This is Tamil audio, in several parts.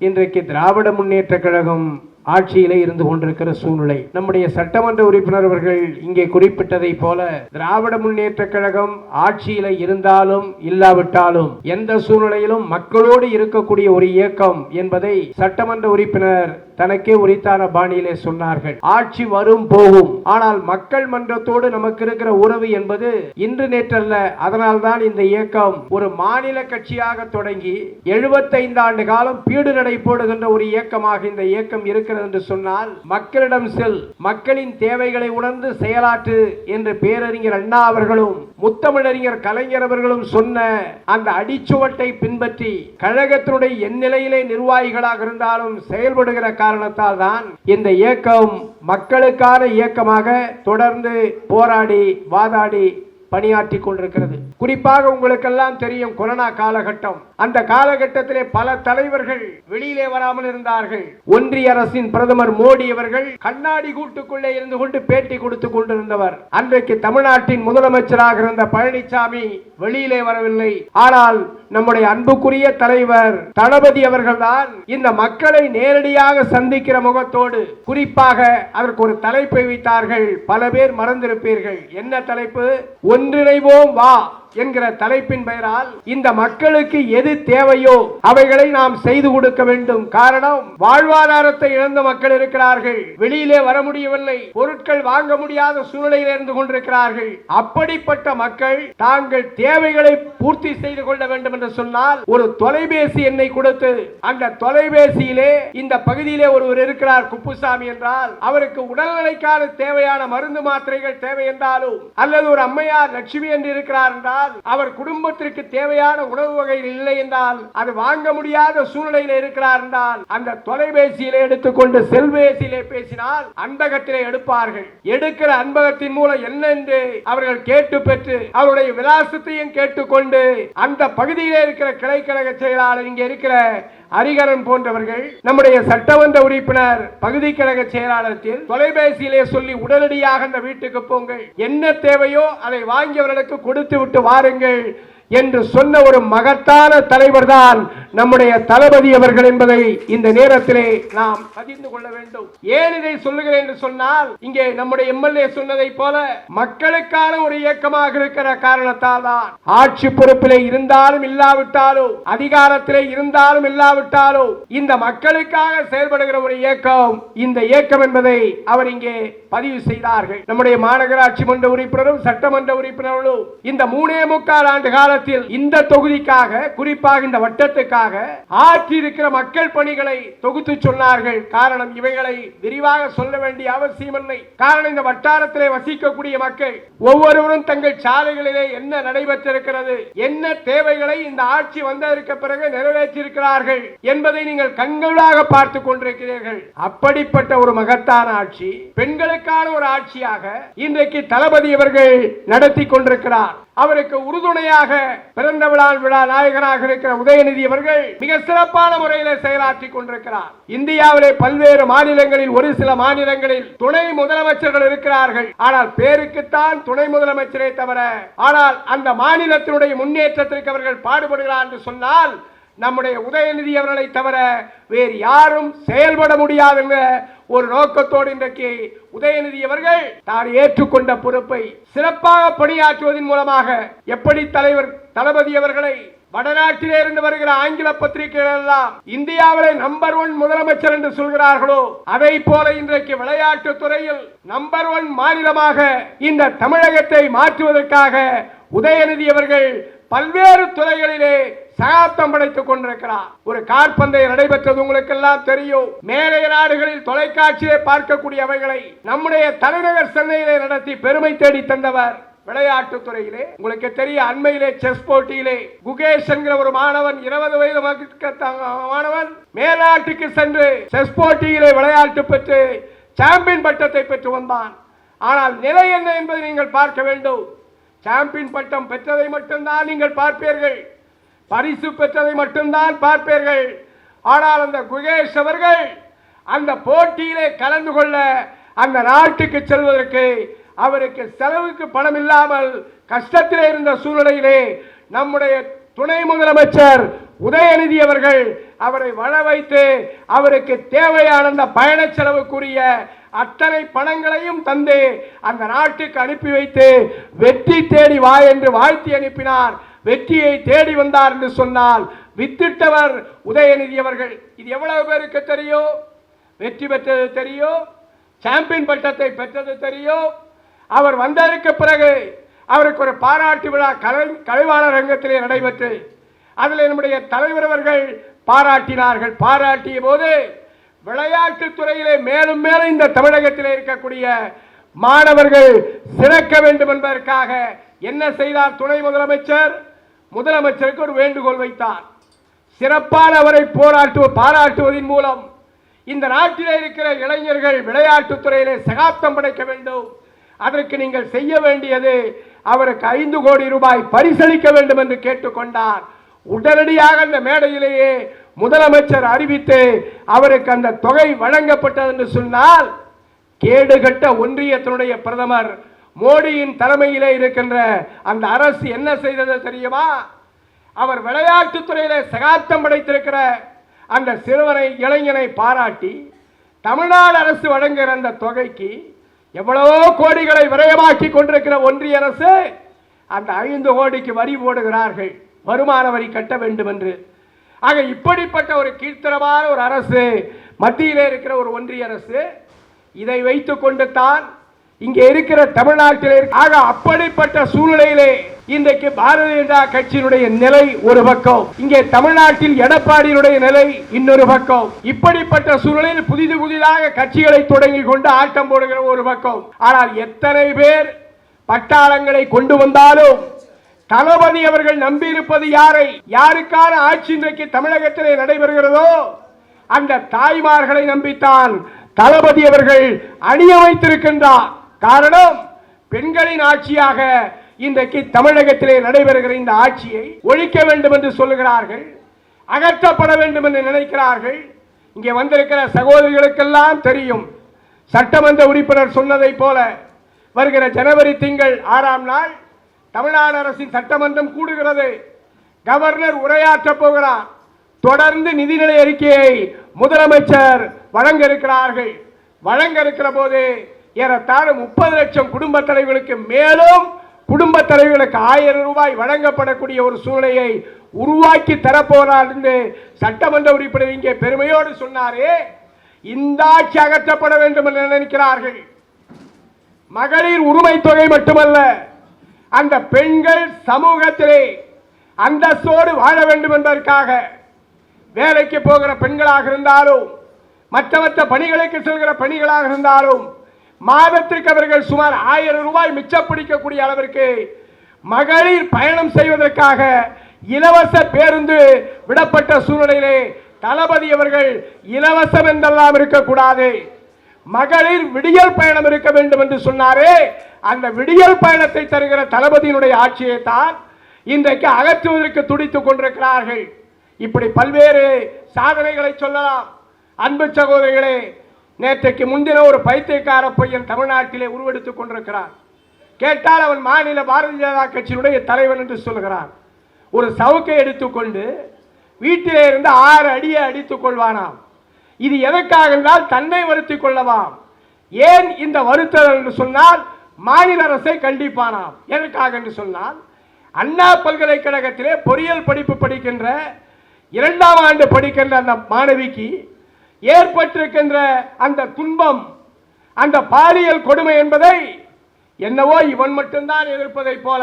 இன்றைக்கு திராவிட முன்னேற்ற கழகம் ஆட்சியிலே இருந்து கொண்டிருக்கிற சூழ்நிலை. நம்முடைய சட்டமன்ற உறுப்பினர் அவர்கள் இங்கே குறிப்பிட்டதை போல திராவிட முன்னேற்ற கழகம் ஆட்சியில இருந்தாலும் இல்லாவிட்டாலும் எந்த சூழ்நிலையிலும் மக்களோடு இருக்கக்கூடிய ஒரு இயக்கம் என்பதை சட்டமன்ற உறுப்பினர் தனக்கே உரித்தான பாணியிலே சொன்னார்கள். ஆட்சி வரும் போகும். ஆனால் மக்கள் மன்றத்தோடு நமக்கு இருக்கிற உறவு என்பது இன்று நேற்றல்ல. அதனால்தான் இந்த இயக்கம் ஒரு மாநில கட்சியாக தொடங்கி 75 ஆண்டு காலம் பீடு நடை போடுகின்ற ஒரு இயக்கமாக இந்த இயக்கம் இருக்கிறது என்று சொன்னால் மக்களிடம் செல் மக்களின் தேவைகளை உணர்ந்து செயலாற்று என்று பேரறிஞர் அண்ணா அவர்களும் முத்தமிழறிஞர் கலைஞர் அவர்களும் சொன்ன அந்த அடிச்சுவட்டை பின்பற்றி கழகத்தினுடைய எந்நிலையிலே நிர்வாகிகளாக இருந்தாலும் செயல்படுகிற காரணத்தால் தான் இந்த இயக்கம் மக்களுக்கான இயக்கமாக தொடர்ந்து போராடி வாதாடி பணியாற்றி கொண்டிருக்கிறது. குறிப்பாக உங்களுக்கெல்லாம் தெரியும் கொரோனா காலகட்டம். அந்த காலகட்டத்திலே பல தலைவர்கள் வெளியிலே வராமல் இருந்தார்கள். ஒன்றிய அரசின் பிரதமர் மோடி அவர்கள் கண்ணாடி கூட்டுக்குள்ளே இருந்து கொண்டு பேட்டி கொடுத்து கொண்டிருந்தவர். அன்றைக்கு தமிழ்நாட்டின் முதலமைச்சராக இருந்த பழனிசாமி வெளியிலே வரவில்லை. ஆனால் நம்முடைய அன்புக்குரிய தலைவர் தளபதி அவர்கள்தான் இந்த மக்களை நேரடியாக சந்திக்கிற முகத்தோடு குறிப்பாக அதற்கு ஒரு தலைப்பை வைத்தார்கள். பல பேர் மறந்திருப்பீர்கள். என்ன தலைப்பு? ஒன்றிணைவோம் வா. என்கிற தலைப்பின் பெயரால் இந்த மக்களுக்கு எது தேவையோ அவைகளை நாம் செய்து கொடுக்க வேண்டும். காரணம் வாழ்வாதாரத்தை இழந்த மக்கள் இருக்கிறார்கள். வெளியிலே வர முடியவில்லை. பொருட்கள் வாங்க முடியாத சூழ்நிலையில் இருந்து கொண்டிருக்கிறார்கள். அப்படிப்பட்ட மக்கள் தாங்கள் தேவைகளை பூர்த்தி செய்து கொள்ள வேண்டும் என்று சொன்னால் ஒரு தொலைபேசி எண்ணை கொடுத்து அந்த தொலைபேசியிலே இந்த பகுதியிலே ஒருவர் இருக்கிறார் குப்புசாமி என்றால் அவருக்கு உடல்நிலைக்கான தேவையான மருந்து மாத்திரைகள் தேவை என்றாலும் அல்லது ஒரு அம்மையார் லட்சுமி என்று இருக்கிறார் என்றால் அவர் குடும்பத்திற்கு தேவையான உணவு வகைகள் இல்லை என்றால் அது வாங்க முடியாத சூழ்நிலையில் இருக்கிறார் என்றால் அந்த தொலைபேசியிலே எடுத்துக்கொண்டு செல்பேசியிலே பேசினால் அன்பகத்திலே எடுப்பார்கள். எடுக்கிற அன்பகத்தின் மூலம் என்ன என்று அவர்கள் கேட்டு பெற்று அவருடைய விலாசத்தையும் கேட்டுக்கொண்டு அந்த பகுதியிலே இருக்கிற கிளைக்கழக செயலாளர் இங்கே இருக்கிற ஹரிகரன் போன்றவர்கள் நம்முடைய சட்டமன்ற உறுப்பினர் பகுதி கழக செயலாளத்தில் தொலைபேசியிலே சொல்லி உடனடியாக அந்த வீட்டுக்கு போங்கள். என்ன தேவையோ அதை வாங்கியவர்களுக்கு கொடுத்து விட்டு பாருங்கள் என்று சொன்ன ஒரு மகத்தான தலைவர் தான் நம்முடைய தளபதி அவர்கள் என்பதை இந்த நேரத்திலே நாம் பதிந்து கொள்ள வேண்டும். ஏன் இதை சொல்லுகிறேன் என்று சொன்னால் இங்கே நம்முடைய எம்எல்ஏ சொன்னதை போல மக்களுக்கான ஒரு இயக்கமாக இருக்கிற காரணத்தால் தான் ஆட்சி பொறுப்பிலே இருந்தாலும் இல்லாவிட்டாலும் அதிகாரத்திலே இருந்தாலும் இல்லாவிட்டாலும் இந்த மக்களுக்காக செயல்படுகிற ஒரு இயக்கம் இந்த இயக்கம் என்பதை அவர் இங்கே பதிவு செய்தார்கள். நம்முடைய மாநகராட்சி மன்ற உறுப்பினரும் சட்டமன்ற உறுப்பினர்களும் இந்த மூணே முக்கால் ஆண்டு காலத்தில் இந்த தொகுதிக்காக குறிப்பாக இந்த வட்டத்துக்காக ஆற்றி இருக்கிற மக்கள் பணிகளை தொகுத்து சொன்னார்கள். காரணம் இவைகளை விரிவாக சொல்ல வேண்டிய அவசியமில்லை. காரணம் இந்த வட்டாரத்திலே வசிக்கக்கூடிய மக்கள் ஒவ்வொருவரும் தங்கள் சாலைகளிலே என்ன நடைபெற்றிருக்கிறது என்ன தேவைகளை இந்த ஆட்சி வந்ததற்கு பிறகு நிறைவேற்றியிருக்கிறார்கள் என்பதை நீங்கள் கண்களாக பார்த்து கொண்டிருக்கிறீர்கள். அப்படிப்பட்ட ஒரு மகத்தான ஆட்சி பெண்களுக்கான ஒரு ஆட்சியாக இன்றைக்கு தளபதி அவர்கள் நடத்தி கொண்டிருக்கிறார். அவருக்கு உறுதுணையாக பிறந்த விழா விழா நாயகராக இருக்கிற உதயநிதி அவர்கள் மிக சிறப்பான முறையில் செயலாற்றி கொண்டிருக்கிறார். இந்தியாவிலே பல்வேறு மாநிலங்களில் ஒரு சில மாநிலங்களில் துணை முதலமைச்சர்கள் இருக்கிறார்கள். ஆனால் பேருக்குத்தான் துணை முதலமைச்சரே தவிர ஆனால் அந்த மாநிலத்தினுடைய முன்னேற்றத்திற்கு அவர்கள் பாடுபடுகிறார் என்று சொன்னால் நம்முடைய உதயநிதி அவர்களை தவிர வேறு யாரும் செயல்பட முடியாது என்ற ஒரு நோக்கத்தோடு இன்றைக்கு உதயநிதி அவர்கள் தான் ஏற்றுக்கொண்ட பொறுப்பை சிறப்பாக பணியாற்றுவதன் மூலமாக எப்படி தலைவர் தளபதி அவர்களை வடநாட்டிலே இருந்து வருகிற ஆங்கில பத்திரிகைகள் எல்லாம் இந்தியாவிலே நம்பர் ஒன் முதலமைச்சர் என்று சொல்கிறார்களோ அதை போல இன்றைக்கு விளையாட்டு துறையில் நம்பர் ஒன் மாநிலமாக இந்த தமிழகத்தை மாற்றுவதற்காக உதயநிதி அவர்கள் பல்வேறு துறைகளிலே சகாப்தம் படைத்துக் கொண்டிருக்கிறார். ஒரு கார்பந்தயம் நடைபெற்றது உங்களுக்கு எல்லாம் தெரியும். மேலைய நாடுகளில் தொலைக்காட்சியை பார்க்கக்கூடிய அவைகளை நம்முடைய தலைநகர் சென்னையிலே நடத்தி பெருமை தேடி தந்தவர் விளையாட்டு துறையிலே. உங்களுக்கு தெரிய அண்மையிலே செஸ் போட்டியிலே குகேஷ் என்கிற ஒரு மாணவன் இருபது வயது மாணவன் மேலாட்டுக்கு சென்று செஸ் போட்டியிலே விளையாட்டு பெற்று சாம்பியன் பட்டத்தை பெற்று வந்தான். ஆனால் நிலை என்ன என்பதை நீங்கள் பார்க்க வேண்டும். சாம்பியன் பட்டம் பெற்றதை மட்டும்தான் நீங்கள் பார்ப்பீர்கள். பரிசு பெற்றதை மட்டும்தான் பார்ப்பீர்கள். ஆனால் அந்த குகேஷ் அவர்கள் அந்த போட்டியிலே கலந்து கொள்ள அந்த நாட்டுக்கு செல்வதற்கு அவருக்கு செலவுக்கு பணம் இல்லாமல் கஷ்டத்திலே இருந்த சூழ்நிலையிலே நம்முடைய துணை முதலமைச்சர் உதயநிதி அவர்கள் அவரை வள வைத்து அவருக்கு தேவையான அந்த பயண செலவுக்குரிய அத்தனை பணங்களையும் தந்து அந்த நாட்டுக்கு அனுப்பி வைத்து வெற்றி தேடி வா என்று வாழ்த்தி அனுப்பினார். வெற்றியை தேடி வந்தார் என்று சொன்னால் வித்திட்டவர் உதயநிதி அவர்கள். இது எவ்வளவு பேருக்கு தெரியும்? வெற்றி பெற்றது தெரியும்? சாம்பியன் பட்டத்தை பெற்றது தெரியும்? அவர் வந்ததற்கு பிறகு அவருக்கு ஒரு பாராட்டு விழா கலை கலைவாணர் ரங்கத்திலே நடைபெற்று அதில் நம்முடைய தலைவர் அவர்கள் பாராட்டினார்கள். பாராட்டிய போது விளையாட்டு துறையிலே மேலும் மேலும் இந்த தமிழகத்தில் இருக்கக்கூடிய மாணவர்கள் சிறக்க வேண்டும் என்பதற்காக என்ன செய்தார்? துணை முதலமைச்சர் முதலமைச்சருக்கு ஒரு வேண்டுகோள் வைத்தார். சிறப்பான அவரை போராட்டு பாராட்டுவதன் மூலம் இந்த நாட்டிலே இருக்கிற இளைஞர்கள் விளையாட்டுத் துறையிலே சகாப்தம் படைக்க வேண்டும். அதற்கு நீங்கள் செய்ய வேண்டியது அவருக்கு ஐந்து கோடி ரூபாய் பரிசளிக்க வேண்டும் என்று கேட்டுக்கொண்டார் உடனடியாக அந்த மேடையிலேயே முதலமைச்சர் அறிவித்து அவருக்கு அந்த தொகை வழங்கப்பட்டது என்று சொன்னால் கேடுகட்ட ஒன்றியத்தினுடைய பிரதமர் மோடியின் தலைமையிலே இருக்கின்ற அந்த அரசு என்ன செய்தது தெரியுமா? அவர் விளையாட்டுத்துறையிலே சகாப்தம் படைத்திருக்கிற அந்த சிறுவனை இளைஞனை பாராட்டி தமிழ்நாடு அரசு வழங்குகிற அந்த தொகைக்கு எவ்வளவோ கோடிகளை விரயமாக்கி கொண்டிருக்கிற ஒன்றிய அரசு அந்த ஐந்து கோடிக்கு வரி போடுகிறார்கள். வருமான வரி கட்ட வேண்டும் என்று ஆக இப்படிப்பட்ட ஒரு கீர்த்தனமான ஒரு அரசு மத்தியிலே இருக்கிற ஒரு ஒன்றிய அரசு இதை வைத்து கொண்டு தான் இங்கே இருக்கிற தமிழ்நாட்டிலே இருக்க- ஆக அப்படிப்பட்ட சூழ்நிலையிலே இன்றைக்கு பாரதிய ஜனதா கட்சியினுடைய நிலை ஒரு பக்கம் இங்கே தமிழ்நாட்டில் எடப்பாடியினுடைய நிலை இன்னொரு பக்கம். இப்படிப்பட்ட சூழ்நிலையில் புதிது புதிதாக கட்சிகளை தொடங்கி கொண்டு ஆட்டம் போடுகிற ஒரு பக்கம். ஆனால் எத்தனை பேர் பட்டாளங்களை கொண்டு வந்தாலும் தளபதி அவர்கள் நம்பியிருப்பது யாரை? யாருக்கான ஆட்சி இன்றைக்கு தமிழகத்திலே நடைபெறுகிறதோ அந்த தாய்மார்களை நம்பித்தான் தளபதி அவர்கள் அணிய வைத்திருக்கின்றார். காரணம் பெண்களின் ஆட்சியாக இன்றைக்கு தமிழகத்திலே நடைபெறுகிற இந்த ஆட்சியை ஒழிக்க வேண்டும் என்று சொல்லுகிறார்கள் அகற்றப்பட வேண்டும் என்று நினைக்கிறார்கள். இங்கே வந்திருக்கிற சகோதரிகளுக்கெல்லாம் தெரியும் சட்டமன்ற உறுப்பினர் சொன்னதைப் போல வருகிற ஜனவரி திங்கள் ஆறாம் நாள் தமிழ்நாடு அரசின் சட்டமன்றம் கூடுகிறது. கவர்னர் உரையாற்றப் போகிறார். தொடர்ந்து நிதிநிலை அறிக்கையை முதலமைச்சர் வழங்க இருக்கிறார்கள் வழங்க இருக்கிற போது ஏறத்தாழ முப்பது லட்சம் குடும்ப தலைவர்களுக்கு மேலும் குடும்ப தலைவர்களுக்கு ஆயிரம் ரூபாய் வழங்கப்படக்கூடிய ஒரு சூழ்நிலையை உருவாக்கி தரப்போகிறார் என்று சட்டமன்ற உறுப்பினர் இங்கே பெருமையோடு சொன்னாரே. இந்த ஆட்சி அகற்றப்பட வேண்டும் என்று நினைக்கிறார்கள். மகளிர் உரிமை தொகை மட்டுமல்ல அந்த பெண்கள் சமூகத்திலே அந்தஸ்தோடு வாழ வேண்டும் என்பதற்காக வேலைக்கு போகிற பெண்களாக இருந்தாலும் மற்ற மற்ற பணிகளுக்கு செல்கிற பணிகளாக இருந்தாலும் மாதத்திற்கு அவர்கள் சுமார் ஆயிரம் ரூபாய் மிச்சப்பிடிக்கக்கூடிய அளவிற்கு மகளிர் பயணம் செய்வதற்காக இலவச பேருந்து விடப்பட்ட சூழ்நிலையிலே தளபதி அவர்கள் இலவசம் என்றெல்லாம் இருக்கக்கூடாது. மகளிர் விடியல் பயணம் இருக்க வேண்டும் என்று சொன்னாரே. அந்த விடியல் பயணத்தை தருகிற தளபதியினுடைய ஆட்சியை தான் இன்றைக்கு அகற்றுவதற்கு துடித்துக் கொண்டிருக்கிறார்கள். இப்படி பல்வேறு சாதனைகளை சொல்லலாம். அன்பு சகோதரிகளே நேற்றைக்கு முன்தின ஒரு பைத்தியக்கார பையன் தமிழ்நாட்டிலே உருவெடுத்துக் கொண்டிருக்கிறான். கேட்டால் அவன் மாநில பாரதிய ஜனதா கட்சியினுடைய தலைவன் என்று சொல்கிறான் ஒரு சவுக்கை எடுத்துக்கொண்டு வீட்டிலே இருந்து ஆறு அடியை அடித்துக் கொள்வானாம். இது எதற்காக என்றால் தன்னை வருத்திக் கொள்ளவாம் ஏன் இந்த வருத்தல் என்று சொன்னால் மாநில அரசை கண்டிப்பானாம். எதற்காக என்று சொன்னால் அண்ணா பல்கலைக்கழகத்திலே பொறியியல் படிப்பு படிக்கின்ற இரண்டாம் ஆண்டு படிக்கின்ற அந்த மாணவிக்கு ஏற்பட்டிருக்கின்ற அந்த துன்பம் அந்த பாலியல் கொடுமை என்பதை என்னவோ இவன் மட்டும்தான் எதிர்ப்பதைப் போல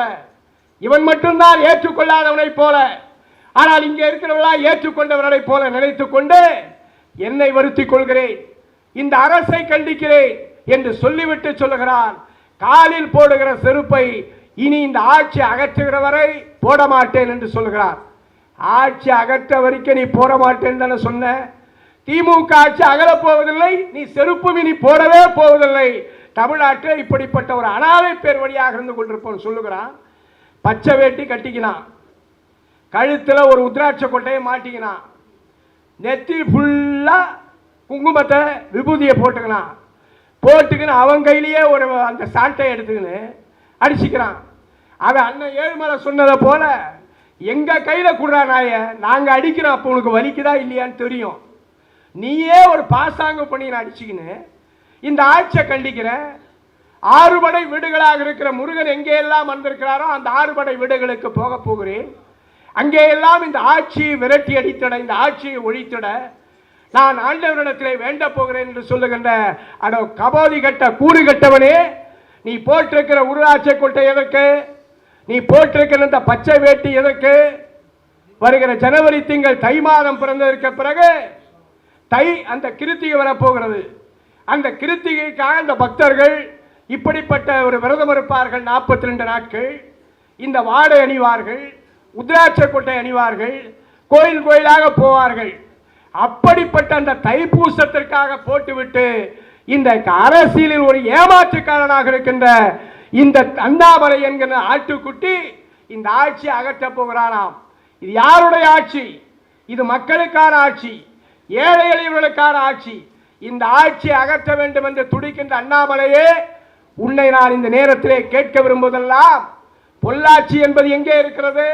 இவன் மட்டும்தான் ஏற்றுக்கொள்ளாதவனைப் போல ஆனால் இங்கே இருக்கிறவர்களா ஏற்றுக்கொண்டவர்களைப் போல நினைத்துக் கொண்டு என்னை வருத்திக் கொள்கிறேன் இந்த அரசை கண்டிக்கிறேன் என்று சொல்லிவிட்டு சொல்லுகிறான். காலில் போடுகிற செருப்பை இனி இந்த ஆட்சி அகற்றுகிற வரை போட மாட்டேன் என்று சொல்கிறார் ஆட்சி அகற்ற வரைக்கும் நீ போட மாட்டேன்னு தானே சொன்ன? திமுக ஆட்சி அகலப் போவதில்லை நீ செருப்பும் இனி போடவே போவதில்லை. தமிழ்நாட்டில் இப்படிப்பட்ட ஒரு அனாதை பேர் வழியாக இருந்து கொண்டிருப்போம் சொல்லுகிறான். பச்சை வேட்டி கட்டிக்கினான். கழுத்தில் ஒரு உத்ராட்ச கொட்டையை மாட்டிக்கினான். நெத்தி ஃபுல்லாக குங்குமத்தை விபூதியை போட்டுக்கலாம். போட்டுக்கின்னு அவன் கையிலேயே ஒரு அந்த சாட்டை எடுத்துக்கின்னு அடிச்சுக்கிறான். அவன் அண்ணன் ஏழுமலை சொன்னதை போல எங்கள் கையில் கொடுறா நாய? நாங்கள் அடிக்கிறோம் அப்போ உனக்கு வலிக்குதா இல்லையான்னு தெரியும். நீயே ஒரு பாசாங்க பண்ணி நான் அடிச்சுக்கின்னு இந்த ஆட்சியை கண்டிக்கிறேன் ஆறுபடை வீடுகளாக இருக்கிற முருகன் எங்கே எல்லாம் வந்திருக்கிறாரோ அந்த ஆறுபடை வீடுகளுக்கு போக போகிறேன். அங்கே எல்லாம் இந்த ஆட்சியை விரட்டி அடித்திட இந்த ஆட்சியை ஒழித்திட நான் ஆண்டவரிடத்திலே வேண்ட போகிறேன் என்று சொல்லுகின்ற அடோ கபோதி கட்ட கூறு கட்டவனே நீ போட்டிருக்கிற உருளாட்சி கொட்டை எதற்கு? நீ போட்டிருக்கிற இந்த பச்சை வேட்டி எதற்கு? வருகிற ஜனவரி திங்கள் தை மாதம் பிறந்ததற்கு பிறகு தை அந்த கிருத்திகை வரப்போகிறது. அந்த கிருத்திகைக்காக அந்த பக்தர்கள் இப்படிப்பட்ட ஒரு விரதம் இருப்பார்கள் நாற்பத்தி ரெண்டு நாட்கள். இந்த வாடை அணிவார்கள். உத்ராட்ச கொட்டை அணிவார்கள் கோயில் கோயிலாக போவார்கள். அப்படிப்பட்ட அந்த தைப்பூசத்திற்காக போட்டுவிட்டு இந்த அரசியலில் ஒரு ஏமாற்றுக்காரனாக இருக்கின்ற இந்த தண்டாமலை என்கிற ஆட்டுக்குட்டி இந்த ஆட்சியை அகற்றப் போகிறானாம் இது யாருடைய ஆட்சி? இது மக்களுக்கான ஆட்சி. ஏழை எளியவர்களுக்கான ஆட்சி. இந்த ஆட்சியை அகற்ற வேண்டும் என்று துடிக்கின்ற அண்ணாமலையே உன்னை நான் இந்த நேரத்திலே கேட்க விரும்புவதெல்லாம் பொள்ளாச்சி என்பது எங்கே இருக்கிறது?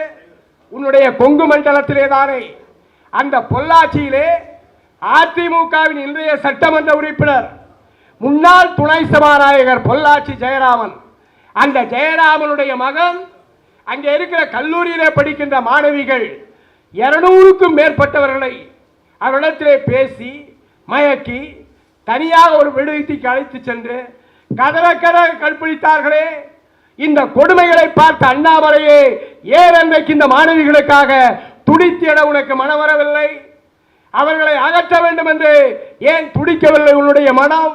உன்னுடைய கொங்கு மண்டலத்திலே தானே அந்த பொள்ளாச்சியிலே அதிமுகவின் இன்றைய சட்டமன்ற உறுப்பினர் முன்னாள் துணை சபாநாயகர் பொள்ளாச்சி ஜெயராமன். அந்த ஜெயராமனுடைய மகன் அங்கே இருக்கிற கல்லூரியிலே படிக்கின்ற மாணவிகள் இருநூறுக்கும் மேற்பட்டவர்களை அவரிடத்திலே பேசி மயக்கி தனியாக ஒரு விடுதிக்கு அழைத்து சென்று கதற கதற கற்பழித்தார்களே இந்த கொடுமைகளை பார்த்த அண்ணாமலையே ஏன் அன்றைக்கு இந்த மாணவிகளுக்காக துடித்திட உனக்கு மனம் வரவில்லை அவர்களை அகற்ற வேண்டும் என்று ஏன் துடிக்கவில்லை உன்னுடைய மனம்?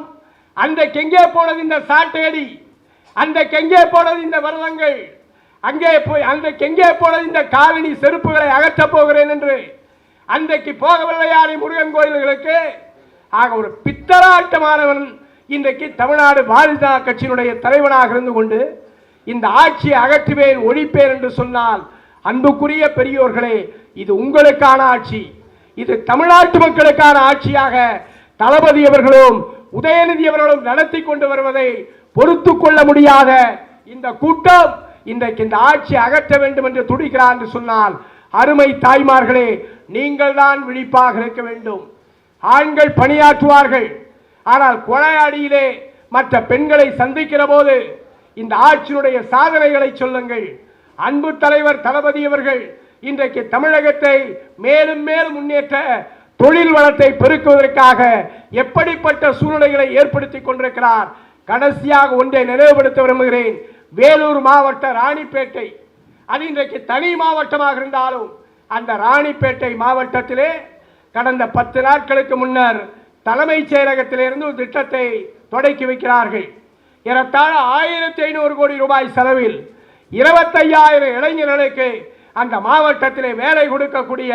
அன்றைக்கு எங்கே போனது இந்த சாட்டையடி அன்றைக்கு எங்கே போனது இந்த விரதங்கள்? அங்கே போய் அன்றைக்கு எங்கே போனது இந்த காலனி செருப்புகளை அகற்றப் போகிறேன் என்று? அன்றைக்கு போகவில்லை யாரை முருகன் கோயில்களுக்கு? ஆக ஒரு பித்தராட்டமானவன் இன்றைக்கு தமிழ்நாடு பாரதிய கட்சியினுடைய தலைவனாக இருந்து கொண்டு இந்த ஆட்சியை அகற்றுவேன் ஒழிப்பேன் என்று சொன்னால் அன்புக்குரிய பெரியோர்களே இது உங்களுக்கான ஆட்சி. இது தமிழ்நாட்டு மக்களுக்கான ஆட்சியாக தளபதி அவர்களும் உதயநிதி அவர்களும் நடத்தி கொண்டு வருவதை பொறுத்து கொள்ள முடியாத இந்த கூட்டம் இன்றைக்கு இந்த ஆட்சி அகற்ற வேண்டும் என்று துடிக்கிறார் என்று சொன்னால் அருமை தாய்மார்களே நீங்கள் தான் விழிப்பாக இருக்க வேண்டும். ஆண்கள் பணியாற்றுவார்கள் ஆனால் கொலையாடியிலே மற்ற பெண்களை சந்திக்கிற போது இந்த ஆட்சியினுடைய சாதனைகளை சொல்லுங்கள். அன்பு தலைவர் தளபதி அவர்கள் இன்றைக்கு தமிழகத்தை மேலும் மேலும் முன்னேற்ற தொழில் வளத்தை பெருக்குவதற்காக எப்படிப்பட்ட சூழ்நிலைகளை ஏற்படுத்தி கொண்டிருக்கிறார். கடைசியாக ஒன்றை நினைவுபடுத்த விரும்புகிறேன். வேலூர் மாவட்ட ராணிப்பேட்டை. அது இன்றைக்கு தனி மாவட்டமாக இருந்தாலும் அந்த ராணிப்பேட்டை மாவட்டத்திலே கடந்த பத்து நாட்களுக்கு முன்னர் தலைமைச் செயலகத்திலிருந்து ஒரு திட்டத்தை தொடக்கி வைக்கிறார்கள். ஏறத்தாழ ஆயிரத்தி ஐநூறு கோடி ரூபாய் செலவில் இருபத்தையாயிரம் இளைஞர்களுக்கு அந்த மாவட்டத்திலே வேலை கொடுக்கக்கூடிய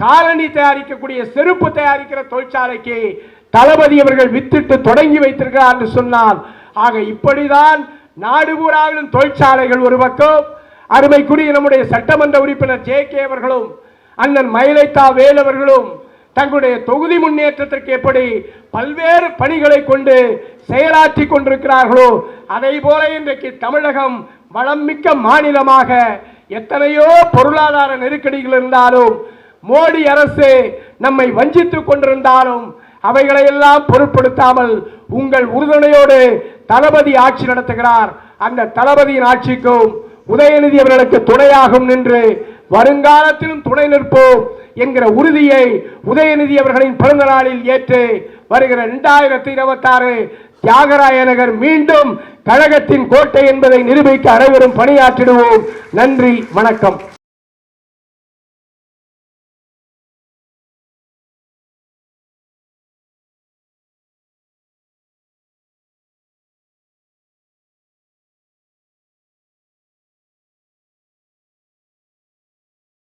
காலணி தயாரிக்கக்கூடிய செருப்பு தயாரிக்கிற தொழிற்சாலைக்கு தளபதி அவர்கள் வித்திட்டு தொடங்கி வைத்திருக்கிறார் என்று சொன்னால் ஆக இப்படிதான் நாடு பூராவிலும் தொழிற்சாலைகள் ஒரு பக்கம். அருமைக்குரிய நம்முடைய சட்டமன்ற உறுப்பினர் ஜே கே அவர்களும் அண்ணன் மயிலைத்தா வேலவர்களும் தங்களுடைய தொகுதி முன்னேற்றத்திற்கு எப்படி பல்வேறு பணிகளை கொண்டு செயலாற்றி கொண்டிருக்கிறார்களோ அதை போல இன்றைக்கு தமிழகம் வளம்மிக்க மாநிலமாக எத்தனையோ பொருளாதார நெருக்கடிகள் இருந்தாலும் மோடி அரசு நம்மை வஞ்சித்துக் கொண்டிருந்தாலும் அவைகளையெல்லாம் பொருட்படுத்தாமல் உங்கள் உறுதுணையோடு தளபதி ஆட்சி நடத்துகிறார். அந்த தளபதியின் ஆட்சிக்கும் உதயநிதி அவர்களுக்கு துணையாகும் நின்று வருங்காலத்திலும் துணை நிற்போம் என்கிற உறுதியை உதயநிதி அவர்களின் பிறந்த நாளில் ஏற்று வருகிற இரண்டாயிரத்தி இருபத்தி ஆறு தியாகராய நகர் மீண்டும் கழகத்தின் கோட்டை என்பதை நிரூபிக்க அனைவரும் பணியாற்றிடுவோம். நன்றி வணக்கம்.